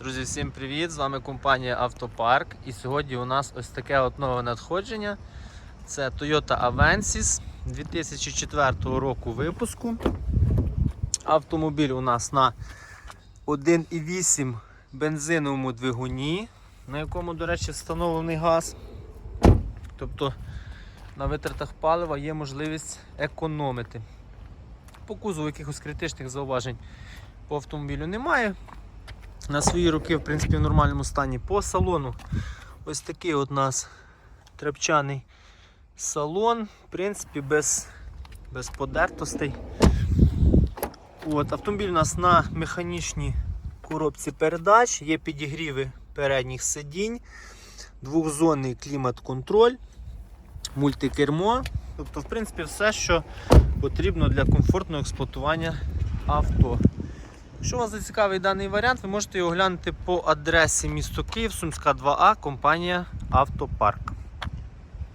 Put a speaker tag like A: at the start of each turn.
A: Друзі, всім привіт! З вами компанія Автопарк. І сьогодні у нас ось таке от нове надходження. Це Toyota Avensis 2004 року випуску. Автомобіль у нас на 1,8 бензиновому двигуні, на якому, до речі, встановлений газ. Тобто на витратах палива є можливість економити. По кузову якихось критичних зауважень по автомобілю немає. На свої роки, в принципі, в нормальному стані. По салону ось такий от у нас трепчаний салон, в принципі, без, без подертостей. От, Автомобіль у нас на механічній коробці передач, є підігріви передніх сидінь, двохзонний клімат-контроль, мультикермо. Тобто, в принципі, все, що потрібно для комфортного експлуатування авто. Якщо вас зацікавить даний варіант, ви можете його глянути по адресі місто Київ, Сумська 2А, компанія Автопарк.